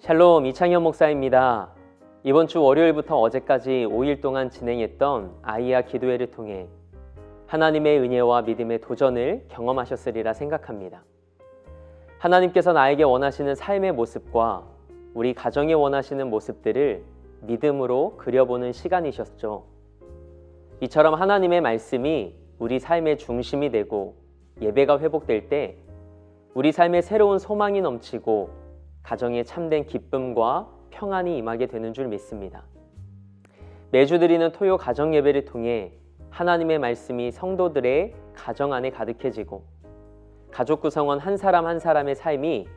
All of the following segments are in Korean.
샬롬 이창현 목사입니다. 이번 주 월요일부터 어제까지 5일 동안 진행했던 아이야 기도회를 통해 하나님의 은혜와 믿음의 도전을 경험하셨으리라 생각합니다. 하나님께서 나에게 원하시는 삶의 모습과 우리 가정에 원하시는 모습들을 믿음으로 그려보는 시간이셨죠. 이처럼 하나님의 말씀이 우리 삶의 중심이 되고 예배가 회복될 때 우리 삶에 새로운 소망이 넘치고 가정에 참된 기쁨과 평안이 임하게 되는 줄 믿습니다. 매주 드리는 토요 가정 예배를 통해 하나님의 말씀이 성도들의 가정 안에 가득해지고 가족 구성원 한 사람 한 사람의 삶이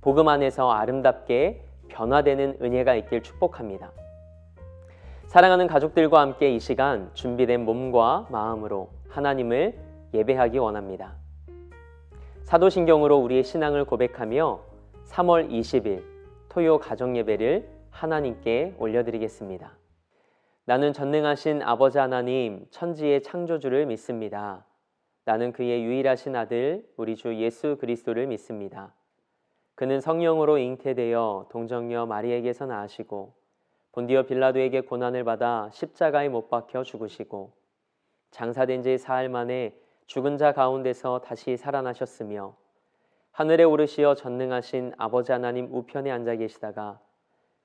복음 안에서 아름답게 변화되는 은혜가 있길 축복합니다. 사랑하는 가족들과 함께 이 시간 준비된 몸과 마음으로 하나님을 예배하기 원합니다. 사도신경으로 우리의 신앙을 고백하며 3월 20일 토요 가정 예배를 하나님께 올려드리겠습니다. 나는 전능하신 아버지 하나님 천지의 창조주를 믿습니다. 나는 그의 유일하신 아들 우리 주 예수 그리스도를 믿습니다. 그는 성령으로 잉태되어 동정녀 마리에게서 나으시고 본디어 빌라도에게 고난을 받아 십자가에 못 박혀 죽으시고 장사된 지 사흘 만에 죽은 자 가운데서 다시 살아나셨으며 하늘에 오르시어 전능하신 아버지 하나님 우편에 앉아 계시다가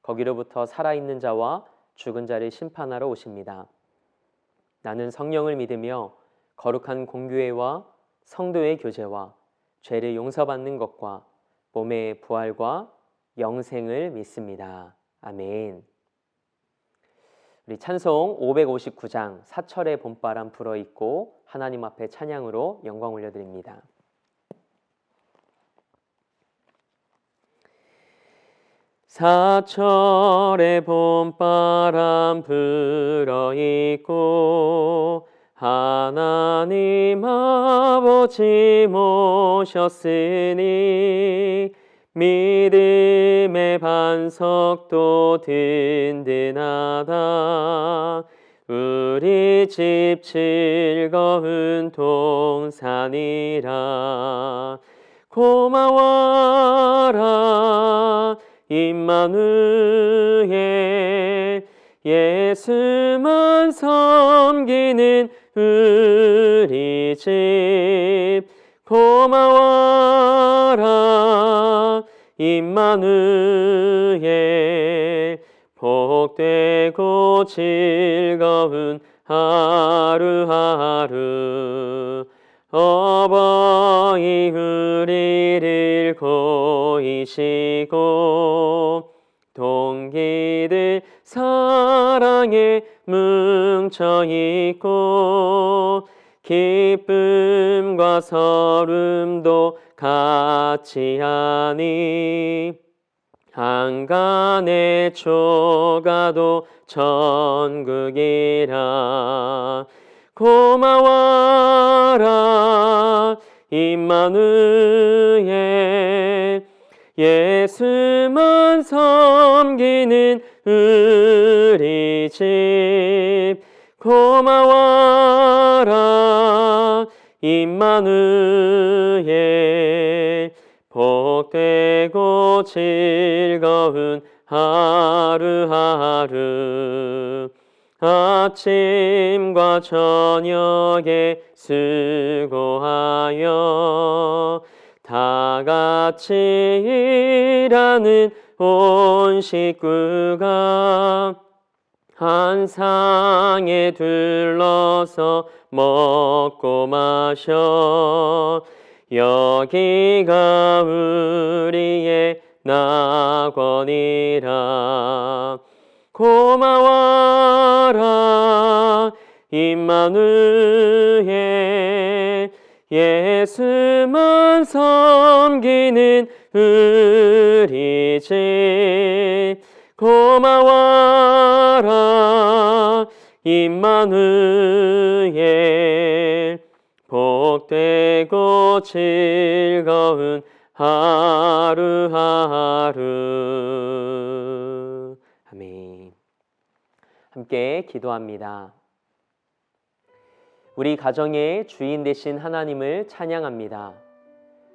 거기로부터 살아있는 자와 죽은 자를 심판하러 오십니다. 나는 성령을 믿으며 거룩한 공교회와 성도의 교제와 죄를 용서받는 것과 몸의 부활과 영생을 믿습니다. 아멘. 우리 찬송 559장 사철의 봄바람 불어 있고 하나님 앞에 찬양으로 영광 올려드립니다. 사철의 봄바람 불어 있고 하나님 아버지 모셨으니 믿음의 반석도 든든하다. 우리 집 즐거운 동 어버이 우리를 고이시고 동기들 사랑에 뭉쳐있고 기쁨과 서름도 같이 하니 한간의 초가도 천국이라 고마워라 임마누엘. 예수만 섬기는 우리 집. 고마워라 임마누엘. 복되고 즐거운 하루하루 아침과 저녁에 수고하여 다 같이 일하는 온 식구가 한 상에 둘러서 먹고 마셔. 여기가 우리의 낙원이라 고마워라. 임마누엘 예수만 섬기는 우리 집 고마워라. 임마누엘 복되고 즐거운 하루하루 아멘 함께 기도합니다. 우리 가정의 주인 되신 하나님을 찬양합니다.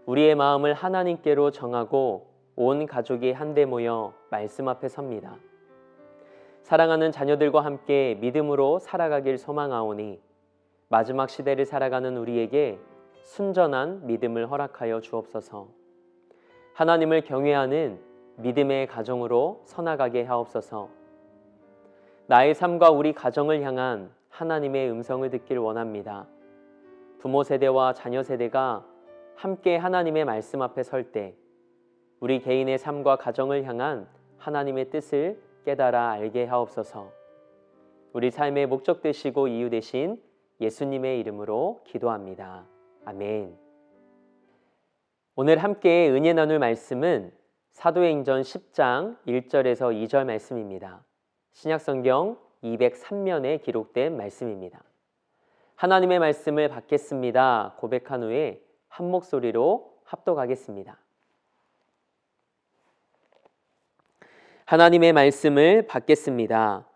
우리의 마음을 하나님께로 정하고 온 가족이 한데 모여 말씀 앞에 섭니다. 사랑하는 자녀들과 함께 믿음으로 살아가길 소망하오니 마지막 시대를 살아가는 우리에게 순전한 믿음을 허락하여 주옵소서. 하나님을 경외하는 믿음의 가정으로 서나가게 하옵소서. 나의 삶과 우리 가정을 향한 하나님의 음성을 듣길 원합니다. 부모 세대와 자녀 세대가 함께 하나님의 말씀 앞에 설 때 우리 개인의 삶과 가정을 향한 하나님의 뜻을 깨달아 알게 하옵소서. 우리 삶의 목적 되시고 이유 되신 예수님의 이름으로 기도합니다. 아멘. 오늘 함께 은혜 나눌 말씀은 사도행전 10장 1절에서 2절 말씀입니다. 신약성경 203면에 기록된 말씀입니다. 하나님의 말씀을 받겠습니다. 고백한 후에 한 목소리로 합독하겠습니다. 하나님의 말씀을 받겠습니다.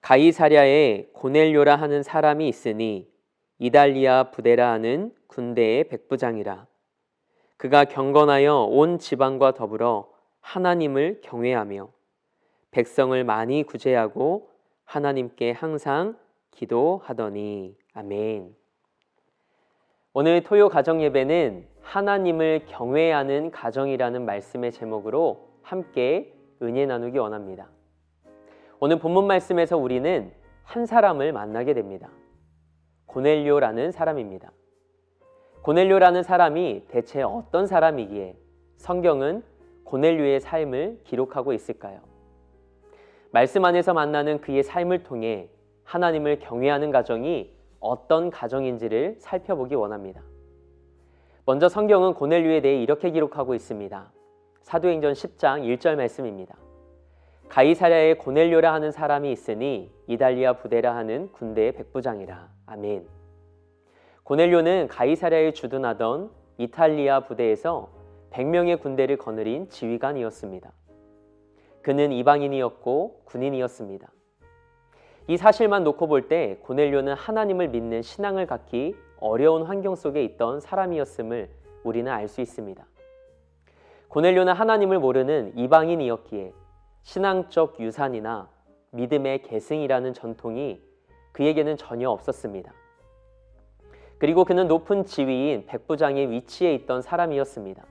가이사랴에 고넬료라 하는 사람이 있으니 이달리아 부데라 하는 군대의 백부장이라. 그가 경건하여 온 지방과 더불어 하나님을 경외하며 백성을 많이 구제하고 하나님께 항상 기도하더니 아멘. 오늘 토요 가정 예배는 하나님을 경외하는 가정이라는 말씀의 제목으로 함께 은혜 나누기 원합니다. 오늘 본문 말씀에서 우리는 한 사람을 만나게 됩니다. 고넬료라는 사람입니다. 고넬료라는 사람이 대체 어떤 사람이기에 성경은 고넬료의 삶을 기록하고 있을까요? 말씀 안에서 만나는 그의 삶을 통해 하나님을 경외하는 가정이 어떤 가정인지를 살펴보기 원합니다. 먼저 성경은 고넬료에 대해 이렇게 기록하고 있습니다. 사도행전 10장 1절 말씀입니다. 가이사랴에 고넬료라 하는 사람이 있으니 이달리아 부대라 하는 군대의 백부장이라. 아멘. 고넬료는 가이사랴에 주둔하던 이탈리아 부대에서 100명의 군대를 거느린 지휘관이었습니다. 그는 이방인이었고 군인이었습니다. 이 사실만 놓고 볼 때 고넬료는 하나님을 믿는 신앙을 갖기 어려운 환경 속에 있던 사람이었음을 우리는 알 수 있습니다. 고넬료는 하나님을 모르는 이방인이었기에 신앙적 유산이나 믿음의 계승이라는 전통이 그에게는 전혀 없었습니다. 그리고 그는 높은 지위인 백부장의 위치에 있던 사람이었습니다.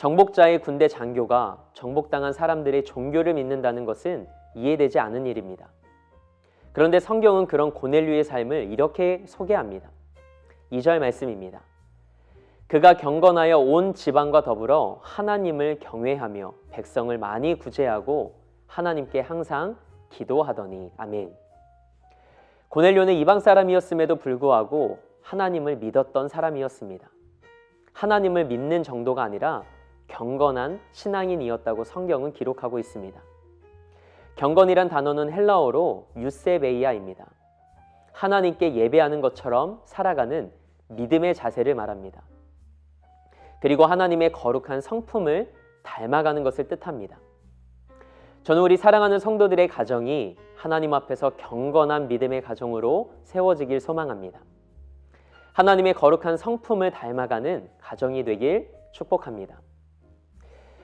정복자의 군대 장교가 정복당한 사람들의 종교를 믿는다는 것은 이해되지 않은 일입니다. 그런데 성경은 그런 고넬류의 삶을 이렇게 소개합니다. 2절 말씀입니다. 그가 경건하여 온 지방과 더불어 하나님을 경외하며 백성을 많이 구제하고 하나님께 항상 기도하더니 아멘. 고넬료는 이방 사람이었음에도 불구하고 하나님을 믿었던 사람이었습니다. 하나님을 믿는 정도가 아니라 경건한 신앙인이었다고 성경은 기록하고 있습니다. 경건이란 단어는 헬라어로 유세베이아입니다. 하나님께 예배하는 것처럼 살아가는 믿음의 자세를 말합니다. 그리고 하나님의 거룩한 성품을 닮아가는 것을 뜻합니다. 저는 우리 사랑하는 성도들의 가정이 하나님 앞에서 경건한 믿음의 가정으로 세워지길 소망합니다. 하나님의 거룩한 성품을 닮아가는 가정이 되길 축복합니다.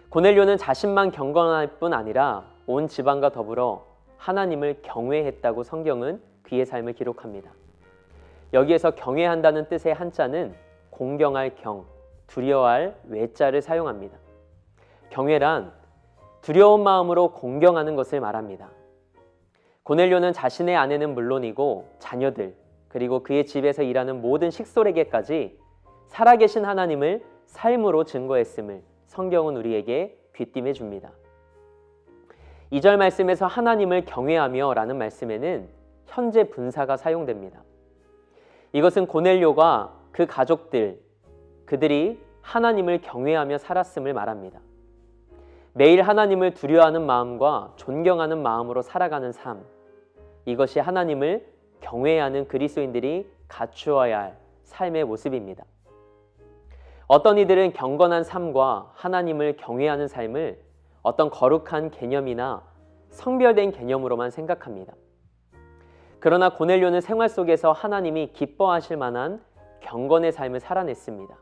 고넬료는 자신만 경건할 뿐 아니라 온 지방과 더불어 하나님을 경외했다고 성경은 그의 삶을 기록합니다. 여기에서 경외한다는 뜻의 한자는 공경할 경, 두려워할 외자를 사용합니다. 경외란 두려운 마음으로 공경하는 것을 말합니다. 고넬료는 자신의 아내는 물론이고 자녀들 그리고 그의 집에서 일하는 모든 식솔에게까지 살아계신 하나님을 삶으로 증거했음을 성경은 우리에게 귀띔해 줍니다. 2절 말씀에서 하나님을 경외하며 라는 말씀에는 현재 분사가 사용됩니다. 이것은 고넬료가 그 가족들, 그들이 하나님을 경외하며 살았음을 말합니다. 매일 하나님을 두려워하는 마음과 존경하는 마음으로 살아가는 삶. 이것이 하나님을 경외하는 그리스도인들이 갖추어야 할 삶의 모습입니다. 어떤 이들은 경건한 삶과 하나님을 경외하는 삶을 어떤 거룩한 개념이나 성별된 개념으로만 생각합니다. 그러나 고넬료는 생활 속에서 하나님이 기뻐하실 만한 경건의 삶을 살아냈습니다.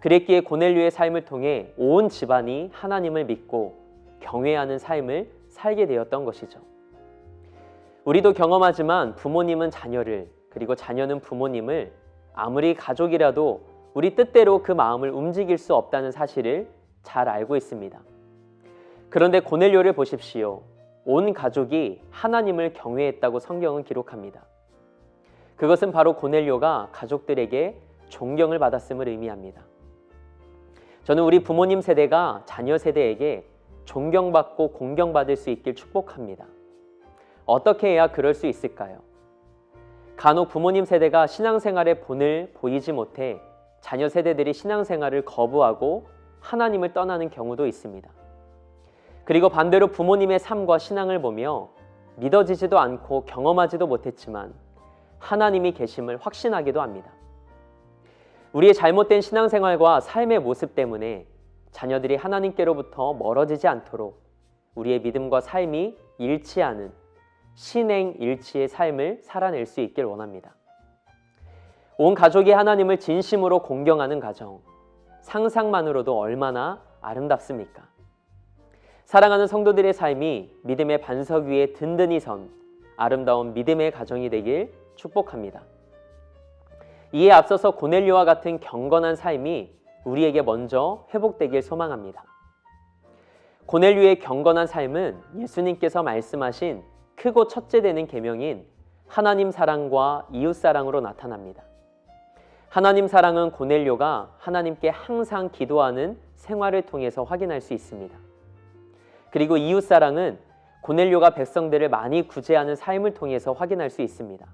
그랬기에 고넬료의 삶을 통해 온 집안이 하나님을 믿고 경외하는 삶을 살게 되었던 것이죠. 우리도 경험하지만 부모님은 자녀를 그리고 자녀는 부모님을 아무리 가족이라도 우리 뜻대로 그 마음을 움직일 수 없다는 사실을 잘 알고 있습니다. 그런데 고넬료를 보십시오. 온 가족이 하나님을 경외했다고 성경은 기록합니다. 그것은 바로 고넬료가 가족들에게 존경을 받았음을 의미합니다. 저는 우리 부모님 세대가 자녀 세대에게 존경받고 공경받을 수 있길 축복합니다. 어떻게 해야 그럴 수 있을까요? 간혹 부모님 세대가 신앙생활의 본을 보이지 못해 자녀 세대들이 신앙생활을 거부하고 하나님을 떠나는 경우도 있습니다. 그리고 반대로 부모님의 삶과 신앙을 보며 믿어지지도 않고 경험하지도 못했지만 하나님이 계심을 확신하기도 합니다. 우리의 잘못된 신앙생활과 삶의 모습 때문에 자녀들이 하나님께로부터 멀어지지 않도록 우리의 믿음과 삶이 일치하는 신행 일치의 삶을 살아낼 수 있길 원합니다. 온 가족이 하나님을 진심으로 공경하는 가정, 상상만으로도 얼마나 아름답습니까? 사랑하는 성도들의 삶이 믿음의 반석 위에 든든히 선 아름다운 믿음의 가정이 되길 축복합니다. 이에 앞서서 고넬료와 같은 경건한 삶이 우리에게 먼저 회복되길 소망합니다. 고넬료의 경건한 삶은 예수님께서 말씀하신 크고 첫째 되는 계명인 하나님 사랑과 이웃 사랑으로 나타납니다. 하나님 사랑은 고넬료가 하나님께 항상 기도하는 생활을 통해서 확인할 수 있습니다. 그리고 이웃 사랑은 고넬료가 백성들을 많이 구제하는 삶을 통해서 확인할 수 있습니다.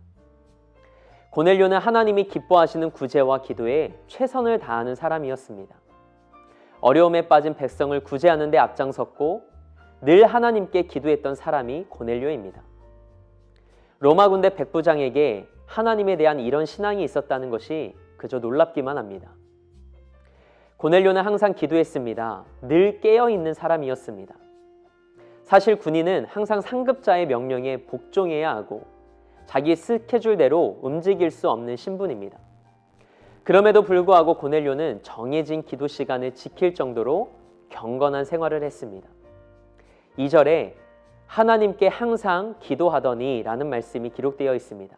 고넬료는 하나님이 기뻐하시는 구제와 기도에 최선을 다하는 사람이었습니다. 어려움에 빠진 백성을 구제하는 데 앞장섰고 늘 하나님께 기도했던 사람이 고넬료입니다. 로마 군대 백부장에게 하나님에 대한 이런 신앙이 있었다는 것이 그저 놀랍기만 합니다. 고넬료는 항상 기도했습니다. 늘 깨어 있는 사람이었습니다. 사실 군인은 항상 상급자의 명령에 복종해야 하고 자기 스케줄대로 움직일 수 없는 신분입니다. 그럼에도 불구하고 고넬료는 정해진 기도 시간을 지킬 정도로 경건한 생활을 했습니다. 2절에 하나님께 항상 기도하더니 라는 말씀이 기록되어 있습니다.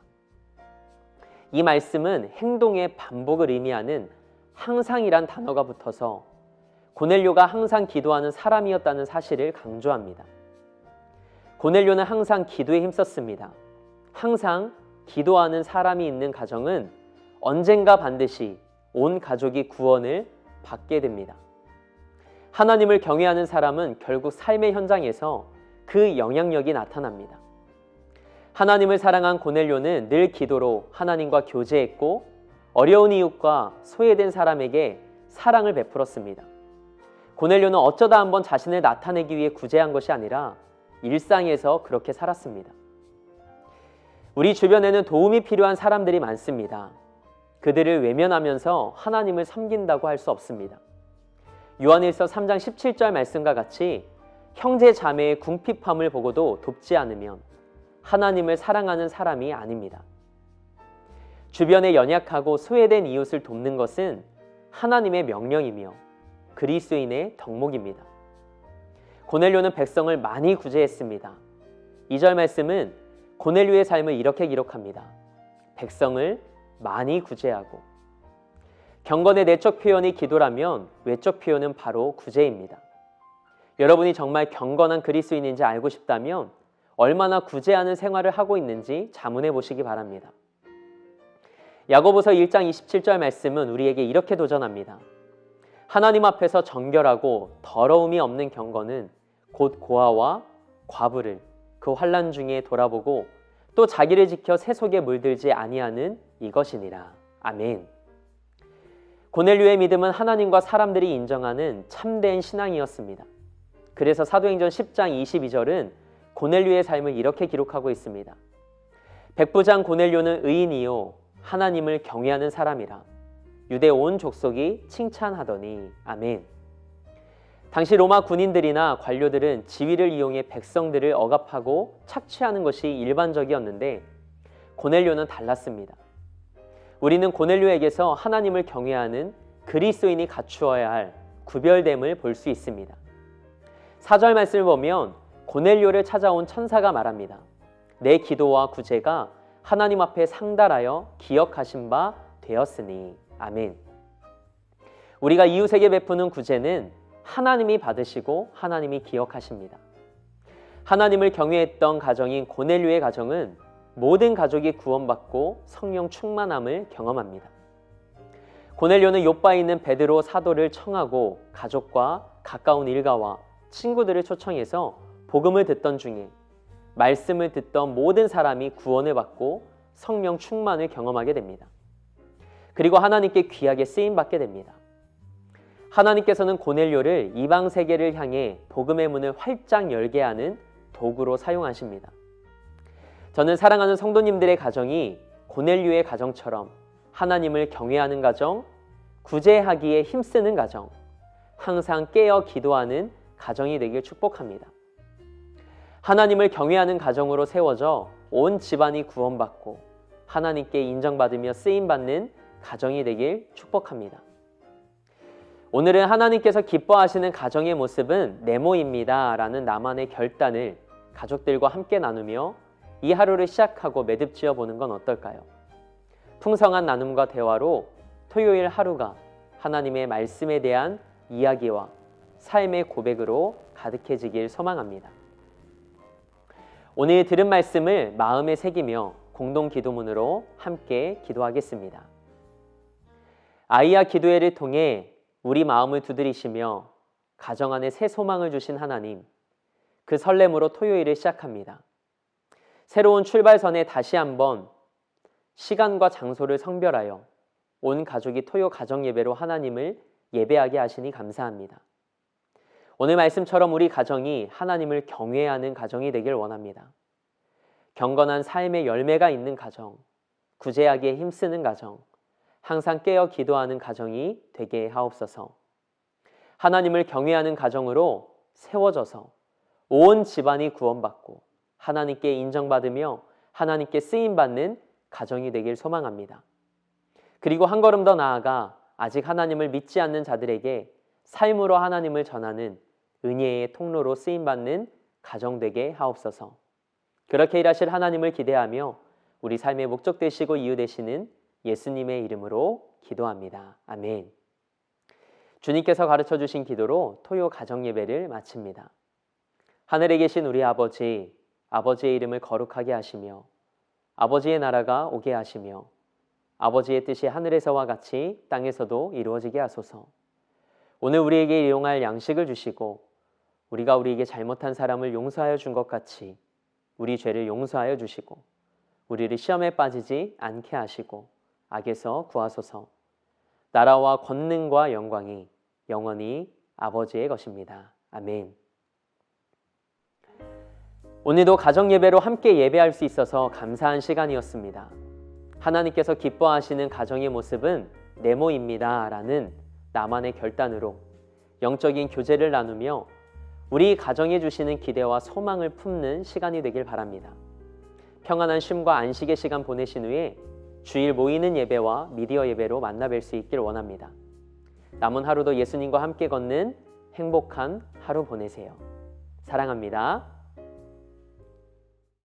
이 말씀은 행동의 반복을 의미하는 항상이란 단어가 붙어서 고넬료가 항상 기도하는 사람이었다는 사실을 강조합니다. 고넬료는 항상 기도에 힘썼습니다. 항상 기도하는 사람이 있는 가정은 언젠가 반드시 온 가족이 구원을 받게 됩니다. 하나님을 경외하는 사람은 결국 삶의 현장에서 그 영향력이 나타납니다. 하나님을 사랑한 고넬료는 늘 기도로 하나님과 교제했고 어려운 이웃과 소외된 사람에게 사랑을 베풀었습니다. 고넬료는 어쩌다 한번 자신을 나타내기 위해 구제한 것이 아니라 일상에서 그렇게 살았습니다. 우리 주변에는 도움이 필요한 사람들이 많습니다. 그들을 외면하면서 하나님을 섬긴다고 할 수 없습니다. 요한일서 3장 17절 말씀과 같이 형제 자매의 궁핍함을 보고도 돕지 않으면 하나님을 사랑하는 사람이 아닙니다. 주변에 연약하고 소외된 이웃을 돕는 것은 하나님의 명령이며 그리스도인의 덕목입니다. 고넬료는 백성을 많이 구제했습니다. 2절 말씀은 고넬료의 삶을 이렇게 기록합니다. 백성을 많이 구제하고 경건의 내적 표현이 기도라면 외적 표현은 바로 구제입니다. 여러분이 정말 경건한 그리스도인인지 알고 싶다면 얼마나 구제하는 생활을 하고 있는지 자문해 보시기 바랍니다. 야고보서 1장 27절 말씀은 우리에게 이렇게 도전합니다. 하나님 앞에서 정결하고 더러움이 없는 경건은 곧 고아와 과부를 그 환란 중에 돌아보고 또 자기를 지켜 세속에 물들지 아니하는 이것이니라. 아멘. 고넬료의 믿음은 하나님과 사람들이 인정하는 참된 신앙이었습니다. 그래서 사도행전 10장 22절은 고넬료의 삶을 이렇게 기록하고 있습니다. 백부장 고넬료는 의인이요 하나님을 경외하는 사람이라 유대 온 족속이 칭찬하더니 아멘. 당시 로마 군인들이나 관료들은 지위를 이용해 백성들을 억압하고 착취하는 것이 일반적이었는데 고넬료는 달랐습니다. 우리는 고넬료에게서 하나님을 경외하는 그리스도인이 갖추어야 할 구별됨을 볼 수 있습니다. 사절 말씀을 보면 고넬료를 찾아온 천사가 말합니다. 내 기도와 구제가 하나님 앞에 상달하여 기억하신 바 되었으니 아멘. 우리가 이웃에게 베푸는 구제는 하나님이 받으시고 하나님이 기억하십니다. 하나님을 경외했던 가정인 고넬료의 가정은 모든 가족이 구원받고 성령 충만함을 경험합니다. 고넬료는 요바에 있는 베드로 사도를 청하고 가족과 가까운 일가와 친구들을 초청해서 복음을 듣던 중에 말씀을 듣던 모든 사람이 구원을 받고 성령 충만을 경험하게 됩니다. 그리고 하나님께 귀하게 쓰임 받게 됩니다. 하나님께서는 고넬료를 이방 세계를 향해 복음의 문을 활짝 열게 하는 도구로 사용하십니다. 저는 사랑하는 성도님들의 가정이 고넬료의 가정처럼 하나님을 경외하는 가정, 구제하기에 힘쓰는 가정, 항상 깨어 기도하는 가정이 되길 축복합니다. 하나님을 경외하는 가정으로 세워져 온 집안이 구원받고 하나님께 인정받으며 쓰임 받는 가정이 되길 축복합니다. 오늘은 하나님께서 기뻐하시는 가정의 모습은 네모입니다. 라는 나만의 결단을 가족들과 함께 나누며 이 하루를 시작하고 매듭 지어 보는 건 어떨까요? 풍성한 나눔과 대화로 토요일 하루가 하나님의 말씀에 대한 이야기와 삶의 고백으로 가득해지길 소망합니다. 오늘 들은 말씀을 마음에 새기며 공동 기도문으로 함께 기도하겠습니다. 아이야 기도회를 통해 우리 마음을 두드리시며 가정 안에 새 소망을 주신 하나님, 그 설렘으로 토요일을 시작합니다. 새로운 출발선에 다시 한번 시간과 장소를 성별하여 온 가족이 토요 가정 예배로 하나님을 예배하게 하시니 감사합니다. 오늘 말씀처럼 우리 가정이 하나님을 경외하는 가정이 되길 원합니다. 경건한 삶의 열매가 있는 가정, 구제하기에 힘쓰는 가정, 항상 깨어 기도하는 가정이 되게 하옵소서. 하나님을 경외하는 가정으로 세워져서 온 집안이 구원받고 하나님께 인정받으며 하나님께 쓰임 받는 가정이 되길 소망합니다. 그리고 한 걸음 더 나아가 아직 하나님을 믿지 않는 자들에게 삶으로 하나님을 전하는 은혜의 통로로 쓰임 받는 가정 되게 하옵소서. 그렇게 일하실 하나님을 기대하며 우리 삶의 목적 되시고 이유 되시는 예수님의 이름으로 기도합니다. 아멘. 주님께서 가르쳐 주신 기도로 토요 가정 예배를 마칩니다. 하늘에 계신 우리 아버지, 아버지의 이름을 거룩하게 하시며 아버지의 나라가 오게 하시며 아버지의 뜻이 하늘에서와 같이 땅에서도 이루어지게 하소서. 오늘 우리에게 이용할 양식을 주시고 우리가 우리에게 잘못한 사람을 용서하여 준 것 같이 우리 죄를 용서하여 주시고 우리를 시험에 빠지지 않게 하시고 악에서 구하소서. 나라와 권능과 영광이 영원히 아버지의 것입니다. 아멘. 오늘도 가정 예배로 함께 예배할 수 있어서 감사한 시간이었습니다. 하나님께서 기뻐하시는 가정의 모습은 네모입니다라는 나만의 결단으로 영적인 교제를 나누며 우리 가정에 주시는 기대와 소망을 품는 시간이 되길 바랍니다. 평안한 쉼과 안식의 시간 보내신 후에 주일 모이는 예배와 미디어 예배로 만나 뵐 수 있길 원합니다. 남은 하루도 예수님과 함께 걷는 행복한 하루 보내세요. 사랑합니다.